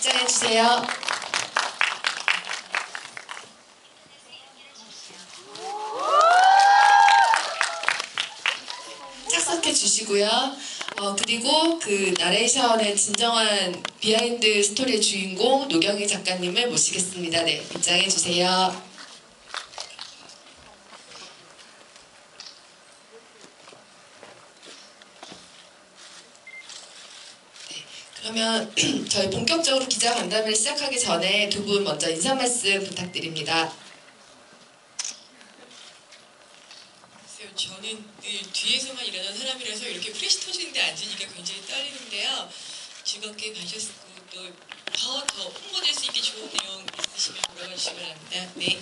입장해 주세요. 착석해 주시고요. 어, 그리고 그 나레이션의 진정한 비하인드 스토리의 주인공 노경희 작가님을 모시겠습니다. 네, 입장해 주세요. 그러면 저희 본격적으로 기자 간담회를 시작하기 전에 두 분 먼저 인사 말씀 부탁드립니다. 저는 늘 뒤에서만 일하는 사람이라서 이렇게 프레시 터지는 데 앉으니까 굉장히 떨리는데요. 즐겁게 가셨고 또 더 더 홍보될 수 있게 좋은 내용 있으시면 물어봐 주시기 바랍니다. 네.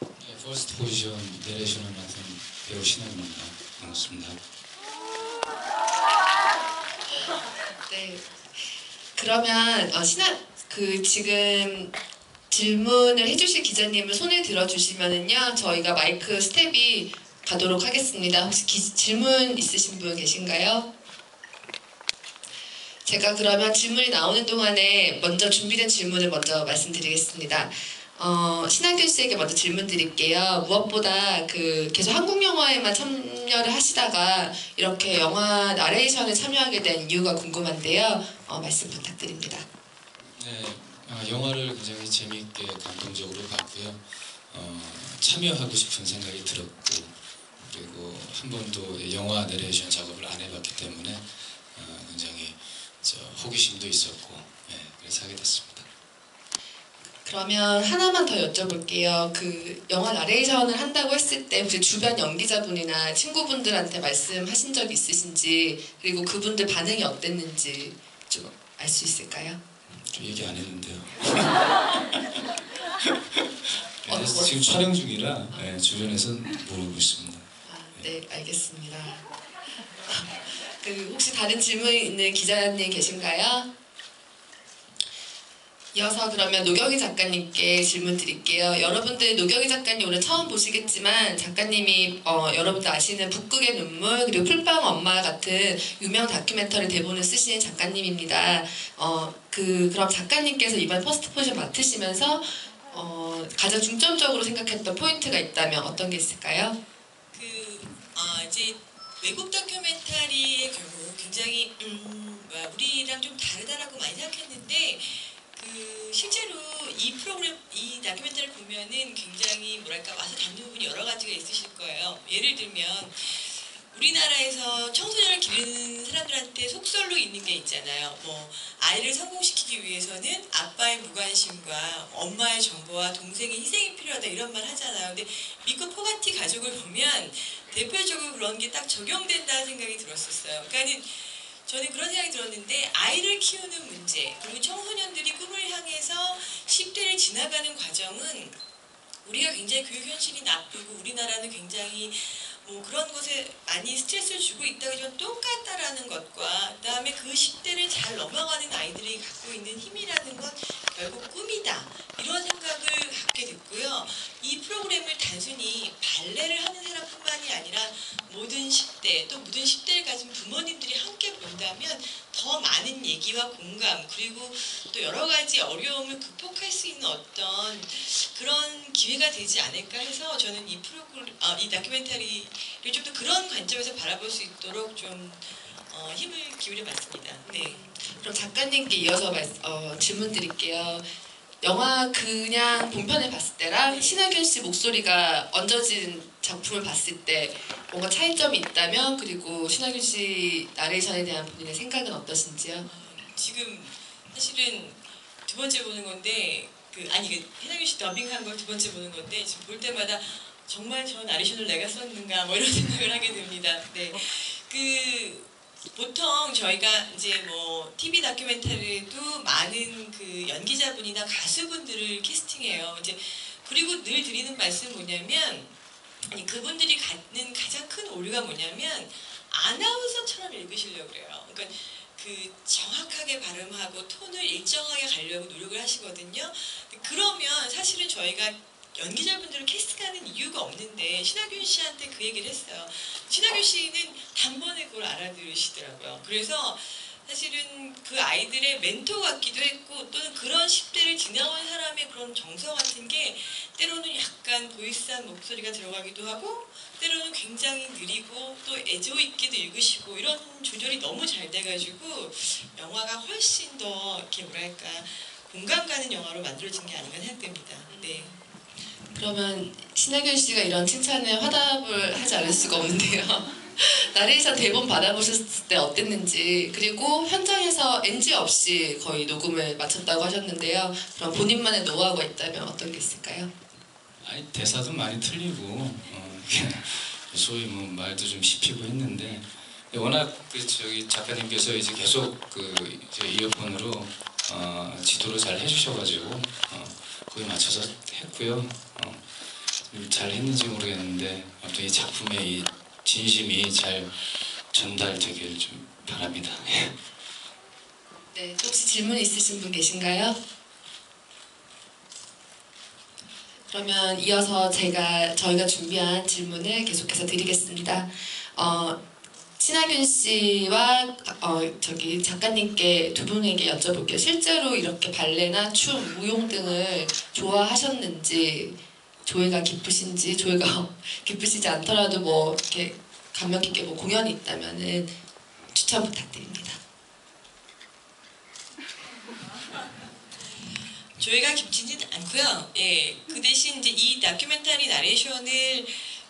네, 퍼스트 포지션 내레이션을 맡은 배우 신학입니다. 반갑습니다. 네. 그러면 어, 신하 그 지금 질문을 해주실 기자님을 손에 들어주시면은요 저희가 마이크 스텝이 가도록 하겠습니다. 혹시 기- 질문 있으신 분 계신가요? 제가 그러면 질문이 나오는 동안에 먼저 준비된 질문을 먼저 말씀드리겠습니다. 어, 신한균 씨에게 먼저 질문 드릴게요. 무엇보다 그 계속 한국 영화에만 참여를 하시다가 이렇게 영화 나레이션에 참여하게 된 이유가 궁금한데요. 어, 말씀 부탁드립니다. 네, 아, 영화를 굉장히 재미있게 감동적으로 봤고요. 어, 참여하고 싶은 생각이 들었고 그리고 한 번도 영화 내레이션 작업을 안 해봤기 때문에 어, 굉장히 저 호기심도 있었고 네, 그래서 하게 됐습니다. 그러면 하나만 더 여쭤볼게요. 그 영화 나레이션을 한다고 했을 때 혹시 주변 연기자분이나 친구분들한테 말씀하신 적 있으신지 그리고 그분들 반응이 어땠는지 좀 알 수 있을까요? 좀 얘기 안 했는데요. 어, 네, 뭐- 지금 촬영 중이라 네, 주변에서는 모르고 있습니다. 아, 네, 알겠습니다. 그 혹시 다른 질문 있는 기자님 계신가요? 이어서 그러면 노경희 작가님께 질문 드릴게요. 여러분들 노경희 작가님 오늘 처음 보시겠지만 작가님이 어, 여러분들 아시는 북극의 눈물 그리고 풀빵 엄마 같은 유명 다큐멘터리 대본을 쓰신 작가님입니다. 어, 그 그럼 작가님께서 이번 퍼스트 포지션 맡으시면서 어, 가장 중점적으로 생각했던 포인트가 있다면 어떤 게 있을까요? 그 아, 이제 외국 다큐멘터리의 경우 굉장히 음, 뭐야, 우리랑 좀 다르다라고 많이 생각했는데 그 실제로 이 프로그램 이 다큐멘터리를 보면은 굉장히 뭐랄까 와서 닿는 부분이 여러 가지가 있으실 거예요. 예를 들면 우리나라에서 청소년을 기르는 사람들한테 속설로 있는 게 있잖아요. 뭐 아이를 성공시키기 위해서는 아빠의 무관심과 엄마의 정보와 동생의 희생이 필요하다 이런 말 하잖아요. 근데 미국 포가티 가족을 보면 대표적으로 그런 게 딱 적용된다는 생각이 들었었어요. 그러니까는 저는 그런 생각이 들었는데 아이를 키우는 문제 그리고 청소년들이 꿈을 향해서 10대를 지나가는 과정은 우리가 굉장히 교육 현실이 나쁘고 우리나라는 굉장히 뭐 그런 것에 많이 스트레스를 주고 있다고 좀 똑같다라는 것과 그다음에 그 10대를 잘 넘어가는 아이들이 갖고 있는 힘이라는 건 결국 꿈이다 이런 생각을 갖게 됐고요. 이 프로그램을 단순히 발레를 하는 사람뿐만이 아니라 모든 10대 또 모든 10대를 가진 부모님들이 함께 본다면 더 얘기와 공감 그리고 또 여러 가지 어려움을 극복할 수 있는 어떤 그런 기회가 되지 않을까 해서 저는 이 프로그램, 아, 이 다큐멘터리를 좀 더 그런 관점에서 바라볼 수 있도록 좀 어, 힘을 기울여 봤습니다. 네. 그럼 작가님께 이어서 말, 어, 질문 드릴게요. 영화 그냥 본편을 봤을 때랑 신하균 씨 목소리가 얹어진 작품을 봤을 때 뭔가 차이점이 있다면 그리고 신하균 씨 나레이션에 대한 본인의 생각은 어떠신지요? 어, 지금 사실은 두 번째 보는 건데 그 아니 그 해상윤 씨 더빙한 걸 두 번째 보는 건데 지금 볼 때마다 정말 저 나레이션을 내가 썼는가 뭐 이런 생각을 하게 됩니다. 네. 그 보통 저희가 이제 뭐 TV 다큐멘터리도 많은 그 연기자분이나 가수분들을 캐스팅해요. 이제 그리고 늘 드리는 말씀은 뭐냐면 아니 그분들이 갖는 가장 큰 오류가 뭐냐면 아나운서처럼 읽으시려고 그래요. 그러니까 그 정확하게 발음하고 톤을 일정하게 가려고 노력을 하시거든요. 그러면 사실은 저희가 연기자분들을 캐스팅하는 이유가 없는데 신하균 씨한테 그 얘기를 했어요. 신하균 씨는 단번에 그걸 알아들으시더라고요. 그래서 사실은 그 아이들의 멘토 같기도 했고 또는 그런 10대를 지나온 사람의 그런 정서 같은 게 때로는 약간 보이스한 목소리가 들어가기도 하고 때로는 굉장히 느리고 또 애조 있게도 읽으시고 이런 조절이 너무 잘 돼가지고 영화가 훨씬 더 이렇게 뭐랄까 공감 가는 영화로 만들어진 게 아닌가 생각됩니다. 네. 그러면 신하균 씨가 이런 칭찬에 화답을 하지 않을 수가 없는데요. 나레이션 대본 받아보셨을 때 어땠는지 그리고 현장에서 NG 없이 거의 녹음을 마쳤다고 하셨는데요. 그럼 본인만의 노하우가 있다면 어떤 게 있을까요? 아니 대사도 많이 틀리고 어, 소위 뭐 말도 좀 씹히고 했는데 워낙 그 저기 작가님께서 이제 계속 그 이제 이어폰으로 어, 지도를 잘 해주셔가지고 어, 거기에 맞춰서 했고요. 어, 잘 했는지 모르겠는데 아무튼 이 작품의 이 진심이 잘 전달되길 좀 바랍니다. 네, 또 혹시 질문 있으신 분 계신가요? 그러면 이어서 제가 저희가 준비한 질문을 계속해서 드리겠습니다. 어, 신하균 씨와 어, 저기 작가님께 두 분에게 여쭤볼게요. 실제로 이렇게 발레나 춤, 무용 등을 좋아하셨는지 조예가 깊으신지 조예가 깊으시지 않더라도 뭐 이렇게 감명 깊게 뭐 공연이 있다면은 추천 부탁드립니다. 조회가 깊지는 않고요. 예, 그 대신 이제 이 다큐멘터리 나레이션을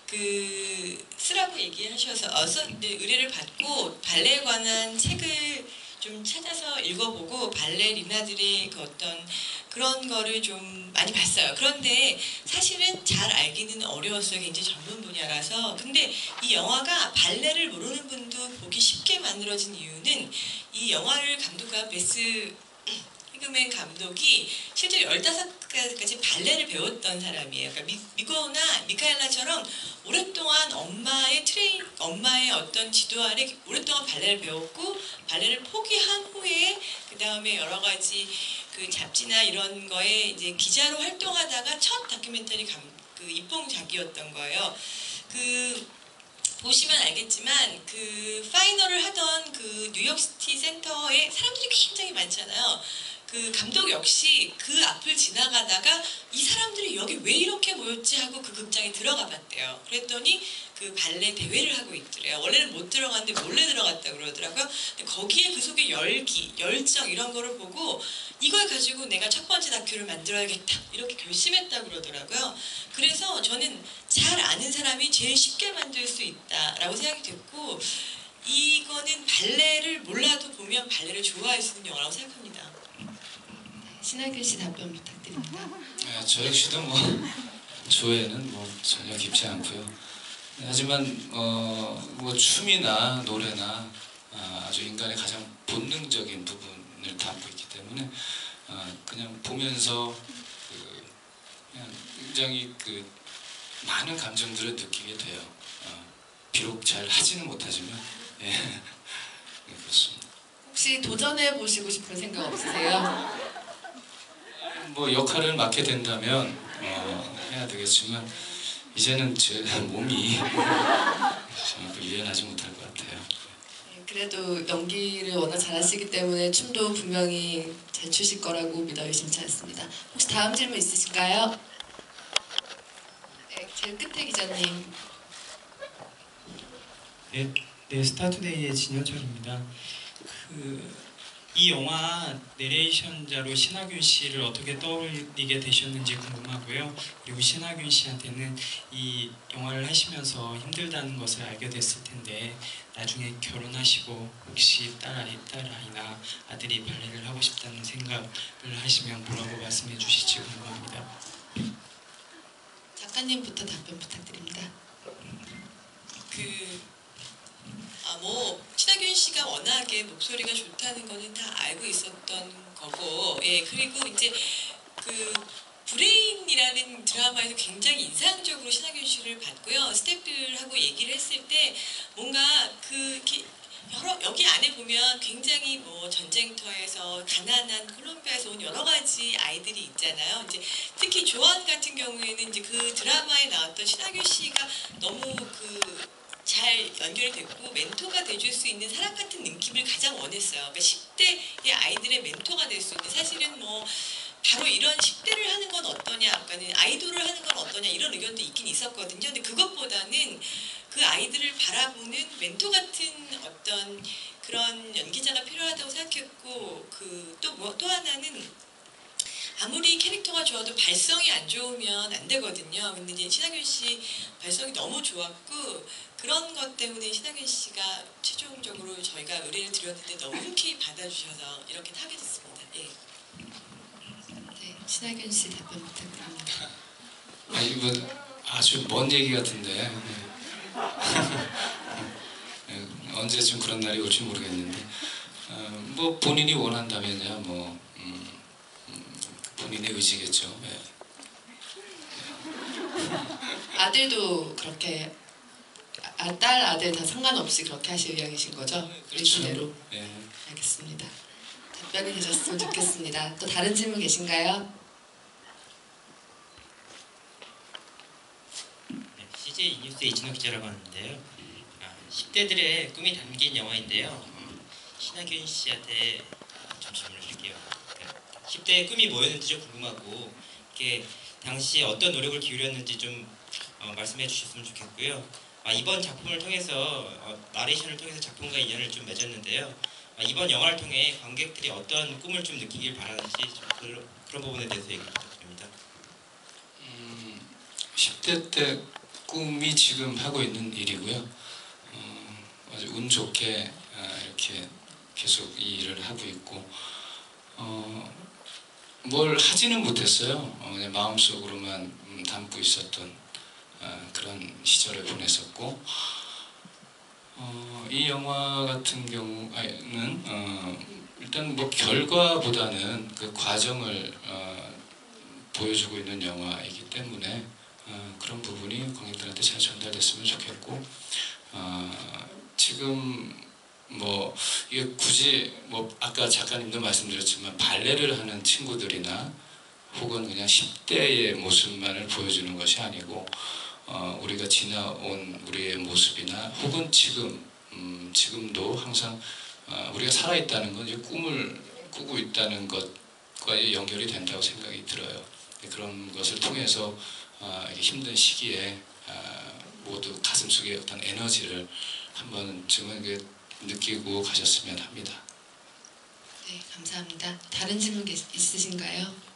그 쓰라고 얘기하셔서 어, 써, 이제 의뢰를 받고 발레에 관한 책을 좀 찾아서 읽어보고 발레리나들의 그 어떤 그런 거를 좀 많이 봤어요. 그런데 사실은 잘 알기는 어려웠어요. 굉장히 전문 분야라서. 근데 이 영화가 발레를 모르는 분도 보기 쉽게 만들어진 이유는 이 영화를 감독한 베스 히그맨 감독이 실제로 15까지 발레를 배웠던 사람이에요. 그러니까 미, 미코나 미카엘라처럼 오랫동안 엄마의 트레인, 엄마의 어떤 지도 아래 오랫동안 발레를 배웠고 발레를 포기한 후에 그 다음에 여러 가지 그 잡지나 이런 거에 이제 기자로 활동하다가 첫 다큐멘터리 감, 그 입봉작이었던 거예요. 그 보시면 알겠지만 그 파이널을 하던 그 뉴욕시티 센터에 사람들이 굉장히 많잖아요. 그 감독 역시 그 앞을 지나가다가 이 사람들이 여기 왜 이렇게 모였지 하고 그 극장에 들어가 봤대요. 그랬더니 그 발레 대회를 하고 있더래요. 원래는 못 들어갔는데 몰래 들어갔다 그러더라고요. 근데 거기에 그 속에 열기, 열정 이런 거를 보고 이걸 가지고 내가 첫 번째 다큐를 만들어야겠다 이렇게 결심했다 그러더라고요. 그래서 저는 잘 아는 사람이 제일 쉽게 만들 수 있다라고 생각이 됐고 이거는 발레를 몰라도 보면 발레를 좋아할 수 있는 영화라고 생각합니다. 신하균 씨 답변 부탁드립니다. 네, 저 역시도 뭐 조회는 뭐 전혀 깊지 않고요. 하지만 어, 뭐 춤이나 노래나 아, 아주 인간의 가장 본능적인 부분을 담고 있기 때문에 아, 그냥 보면서 그 그냥 굉장히 그 많은 감정들을 느끼게 돼요. 어, 비록 잘 하지는 못하지만 예 네, 그렇습니다. 혹시 도전해 보시고 싶은 생각 없으세요? 뭐 역할을 맡게 된다면 어, 해야 되겠지만 이제는 제 몸이 저는 그 유연하지 못할 것 같아요. 네, 그래도 연기를 워낙 잘하시기 때문에 춤도 분명히 잘 추실 거라고 믿어 의심치 않습니다. 혹시 다음 질문 있으신가요? 네, 제일 끝에 기자님. 네, 네 스타투데이의 진현철입니다. 그, 이 영화 내레이션자로 신하균 씨를 어떻게 떠올리게 되셨는지 궁금하고요. 그리고 신하균 씨한테는 이 영화를 하시면서 힘들다는 것을 알게 됐을 텐데 나중에 결혼하시고 혹시 딸아이, 딸아이나 아들이 발레를 하고 싶다는 생각을 하시면 뭐라고 말씀해 주실지 궁금합니다. 작가님부터 답변 부탁드립니다. 그, 워낙에 목소리가 좋다는 거는 다 알고 있었던 거고, 예, 그리고 이제 그, 브레인이라는 드라마에서 굉장히 인상적으로 신하균 씨를 봤고요. 스태프들하고 얘기를 했을 때 뭔가 그, 여러, 여기 안에 보면 굉장히 뭐 전쟁터에서 가난한 콜롬비아에서 온 여러 가지 아이들이 있잖아요. 이제 특히 조한 같은 경우에는 이제 그 드라마에 나왔던 신하균 씨가 너무 그 잘 연결이 됐고 멘토가 돼줄 수 있는 사람 같은 느낌을 가장 원했어요. 그러니까 10대의 아이들의 멘토가 될 수 있는 사실은 뭐 바로 이런 10대를 하는 건 어떠냐, 그러니까 아이돌을 하는 건 어떠냐 이런 의견도 있긴 있었거든요. 근데 그것보다는 그 아이들을 바라보는 멘토 같은 어떤 그런 연기자가 필요하다고 생각했고 그또뭐또 하나는 아무리 캐릭터가 좋아도 발성이 안 좋으면 안 되거든요. 근데 이제 신하균 씨 발성이 너무 좋았고 그런 것 때문에 신하균 씨가 최종적으로 저희가 의뢰를 드렸는데 너무 흔쾌히 받아주셔서 이렇게 타게 됐습니다. 예. 네, 신하균 씨 답변 부탁드립니다. 아 이거 아주 먼 얘기 같은데 예, 언제쯤 그런 날이 올지 모르겠는데 어, 뭐 본인이 원한다면야 뭐 본인의 의지겠죠. 예. 아들도 그렇게 아, 딸 아들 다 상관없이 그렇게 하실 의향이신 거죠? 그렇죠. 리대로 예. 알겠습니다. 답변이 되셨으면 좋겠습니다. 또 다른 질문 계신가요? 네, CJ 뉴스 이진호 기자라고 하는데요. 아, 10대들의 꿈이 담긴 영화인데요. 어, 신하균 씨한테 아, 좀 질문을 드릴게요. 그러니까 10대의 꿈이 뭐였는지 좀 궁금하고 이게 당시 어떤 노력을 기울였는지 좀 어, 말씀해 주셨으면 좋겠고요. 아, 이번 작품을 통해서 어, 나레이션을 통해서 작품과 인연을 좀 맺었는데요. 아, 이번 영화를 통해 관객들이 어떤 꿈을 좀 느끼길 바라는지 좀 그런, 그런 부분에 대해서 얘기 부탁드립니다. 음, 10대 때 꿈이 지금 하고 있는 일이고요. 어, 아주 운 좋게 아, 이렇게 계속 이 일을 하고 있고 어, 뭘 하지는 못했어요. 어, 그냥 마음속으로만 음, 담고 있었던 아, 그런 시절을 보냈었고 어, 이 영화 같은 경우는 어, 일단 뭐 결과보다는 그 과정을 어, 보여주고 있는 영화이기 때문에 어, 그런 부분이 관객들한테 잘 전달됐으면 좋겠고 어, 지금 뭐 이게 굳이 뭐 아까 작가님도 말씀드렸지만 발레를 하는 친구들이나 혹은 그냥 10대의 모습만을 보여주는 것이 아니고 어, 우리가 지나온 우리의 모습이나 혹은 지금 음, 지금도 항상 어, 우리가 살아있다는 건 이제 꿈을 꾸고 있다는 것과 연결이 된다고 생각이 들어요. 그런 것을 통해서 아, 이 힘든 시기에 아, 모두 가슴속에 어떤 에너지를 한 번쯤은 이렇게 느끼고 가셨으면 합니다. 네, 감사합니다. 다른 질문 있으신가요?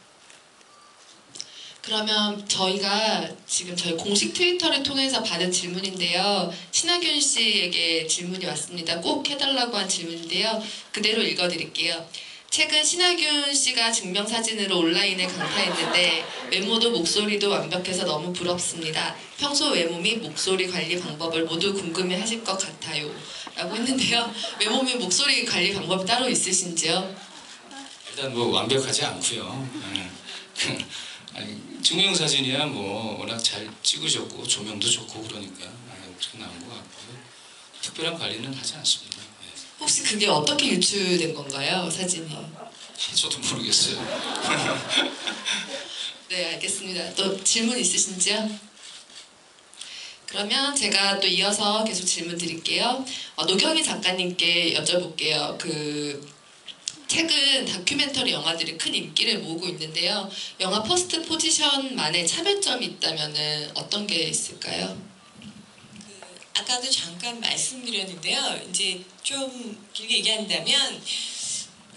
그러면 저희가 지금 저희 공식 트위터를 통해서 받은 질문인데요. 신하균 씨에게 질문이 왔습니다. 꼭 해달라고 한 질문인데요. 그대로 읽어드릴게요. 최근 신하균 씨가 증명사진으로 온라인에 강타했는데 외모도 목소리도 완벽해서 너무 부럽습니다. 평소 외모 및 목소리 관리 방법을 모두 궁금해 하실 것 같아요. 라고 했는데요. 외모 및 목소리 관리 방법이 따로 있으신지요? 일단 뭐 완벽하지 않고요. 예. 아니, 증명 사진이야 뭐 워낙 잘 찍으셨고 조명도 좋고 그러니까 아, 어떻게 나온 것 같고요. 특별한 관리는 하지 않습니다. 예. 혹시 그게 어떻게 유출된 건가요, 사진이? 저도 모르겠어요. 네, 알겠습니다. 또 질문 있으신지요? 그러면 제가 또 이어서 계속 질문 드릴게요. 어, 노경희 작가님께 여쭤볼게요. 그 최근 다큐멘터리 영화들이 큰 인기를 모으고 있는데요. 영화 퍼스트 포지션만의 차별점이 있다면은 어떤 게 있을까요? 그 아까도 잠깐 말씀드렸는데요. 이제 좀 길게 얘기한다면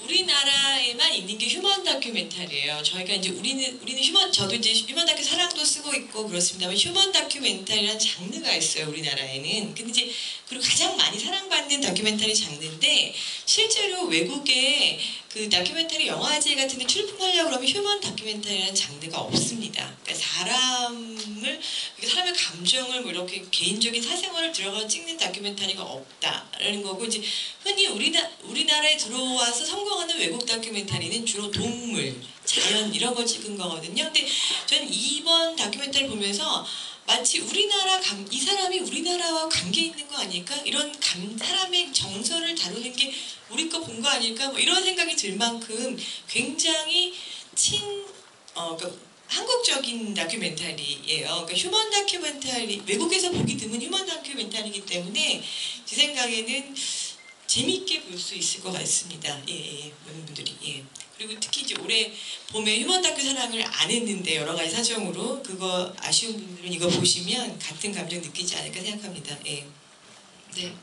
우리나라에만 있는 게 휴먼 다큐멘터리예요. 저희가 이제 우리는 우리는 휴먼 저도 이제 휴먼 다큐 사랑도 쓰고 있고 그렇습니다만 휴먼 다큐멘터리라는 장르가 있어요. 우리나라에는. 근데 이제 그리고 가장 많이 사랑받는 다큐멘터리 장르인데 실제로 외국에 그 다큐멘터리 영화제 같은 데 출품하려고 그러면 휴먼 다큐멘터리라는 장르가 없습니다. 그러니까 사람을 사람의 감정을 뭐 이렇게 개인적인 사생활을 들어가 찍는 다큐멘터리가 없다라는 거고 이제 흔히 우리나 우리나라에 들어와서 성공하는 외국 다큐멘터리는 주로 동물, 자연 이런 거 찍은 거거든요. 근데 전 이번 다큐멘터리 보면서 마치 우리나라 감, 이 사람이 우리나라와 관계 있는 거 아닐까? 이런 감, 사람의 정서를 다루는 게 우리 거 본 거 아닐까? 뭐 이런 생각이 들 만큼 굉장히 친, 어, 그러니까 한국적인 다큐멘터리예요. 그러니까 휴먼 다큐멘터리 외국에서 보기 드문 휴먼 다큐멘터리이기 때문에 제 생각에는 재미있게 볼 수 있을 것 같습니다. 예, 예, 많은 분들이 예. 그리고 특히 이제 올해 봄에 휴먼 다큐 사랑을 안 했는데 여러 가지 사정으로 그거 아쉬운 분들은 이거 보시면 같은 감정 느끼지 않을까 생각합니다. 예. 네.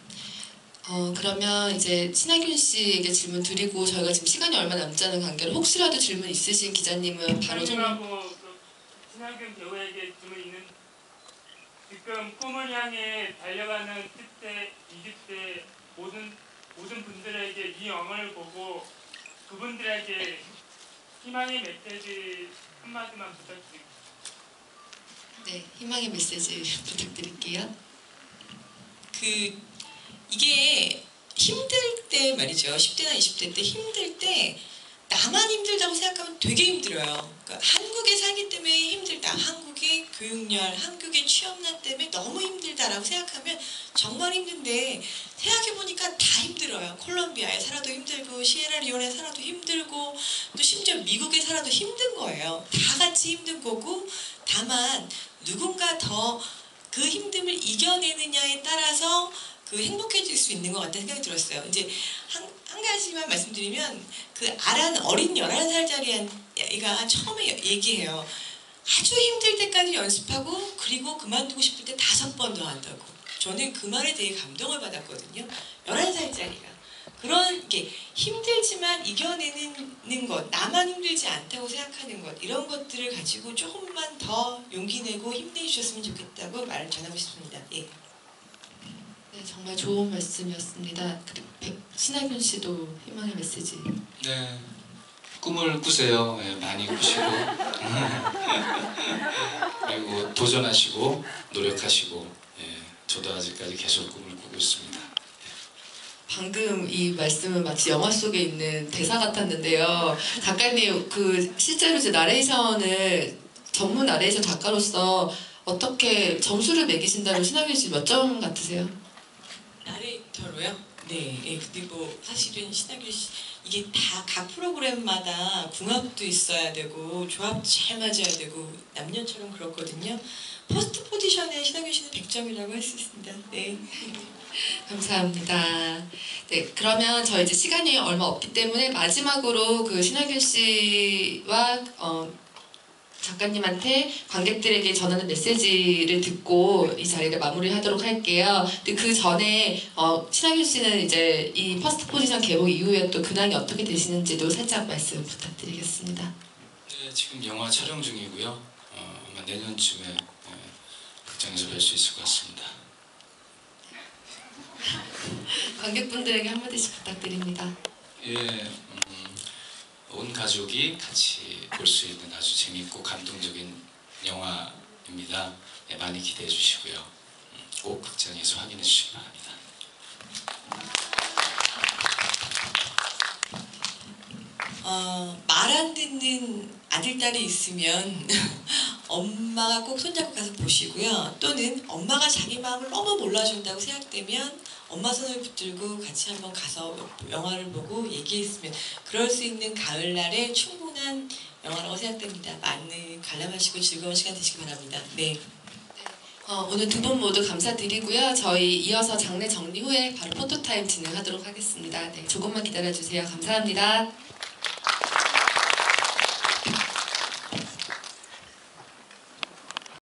어, 그러면 이제 신하균 씨에게 질문 드리고 저희가 지금 시간이 얼마 남지 않은 관계로 혹시라도 질문 있으신 기자님은 바로 좀 하고 그 신하균 배우에게 질문 있는 지금 꿈을 향해 달려가는 10대, 20대 모든 모든 분들에게 이 영화를 보고 그분들에게 희망의 메시지 한마디만 부탁드립니다. 네, 희망의 메시지 부탁드릴게요. 그 이게 힘들 때 말이죠. 10대나 20대 때 힘들 때 나만 힘들다고 생각하면 되게 힘들어요. 그러니까 한국에 살기 때문에 힘들다. 한국 의 교육열, 한국의 취업난 때문에 너무 힘들다라고 생각하면 정말 힘든데 생각해보니까 다 힘들어요. 콜롬비아에 살아도 힘들고 시에라리온에 살아도 힘들고 또 심지어 미국에 살아도 힘든 거예요. 다 같이 힘든 거고 다만 누군가 더 그 힘듦을 이겨내느냐에 따라서 그 행복해질 수 있는 것 같다는 생각이 들었어요. 이제 한, 한 가지만 말씀드리면 그 아란 어린 11살짜리 애가 처음에 얘기해요. 아주 힘들 때까지 연습하고 그리고 그만두고 싶을 때 다섯 번 더 한다고. 저는 그 말에 되게 감동을 받았거든요. 11살짜리가. 그런 게 힘들지만 이겨내는 것, 나만 힘들지 않다고 생각하는 것 이런 것들을 가지고 조금만 더 용기 내고 힘내주셨으면 좋겠다고 말을 전하고 싶습니다. 예. 네, 정말 좋은 말씀이었습니다. 그리고 백- 신하균 씨도 희망의 메시지. 네. 꿈을 꾸세요. 예, 많이 꾸시고 그리고 도전하시고 노력하시고 예, 저도 아직까지 계속 꿈을 꾸고 있습니다. 방금 이 말씀은 마치 영화 속에 있는 대사 같았는데요. 작가님, 그 실제로 이제 나레이션을 전문 나레이션 작가로서 어떻게 점수를 매기신다면 신하균 씨 몇 점 같으세요? 나레이터로요? 네, 예, 그리고 사실은 신하균 씨 이게 다 각 프로그램마다 궁합도 있어야 되고 조합 잘 맞아야 되고 남녀처럼 그렇거든요. 포스트 포지션에 신하균 씨는 100점이라고 할 수 있습니다. 네. 감사합니다. 네, 그러면 저희 이제 시간이 얼마 없기 때문에 마지막으로 그 신하균 씨와 어, 작가님한테 관객들에게 전하는 메시지를 듣고 이 자리를 마무리하도록 할게요. 근데 그 전에 어, 신하균 씨는 이제 이 퍼스트 포지션 개봉 이후에 또 근황이 어떻게 되시는지도 살짝 말씀 부탁드리겠습니다. 네, 지금 영화 촬영 중이고요. 어, 아마 내년쯤에 예, 극장에서 뵐 수 있을 것 같습니다. 관객분들에게 한마디씩 부탁드립니다. 예, 음, 온 가족이 같이 볼 수 있는 아주 재미있고 감동적인 영화입니다. 예, 많이 기대해 주시고요. 음, 꼭 극장에서 확인해 주시기 바랍니다. 어, 말 안 듣는 아들, 딸이 있으면 엄마가 꼭 손잡고 가서 보시고요. 또는 엄마가 자기 마음을 너무 몰라준다고 생각되면 엄마 손을 붙들고 같이 한번 가서 영화를 보고 얘기했으면 그럴 수 있는 가을날에 충분한 영화라고 생각됩니다. 많은 관람하시고 즐거운 시간 되시기 바랍니다. 네. 어, 오늘 두 분 모두 감사드리고요. 저희 이어서 장례 정리 후에 바로 포토타임 진행하도록 하겠습니다. 네, 조금만 기다려주세요. 감사합니다.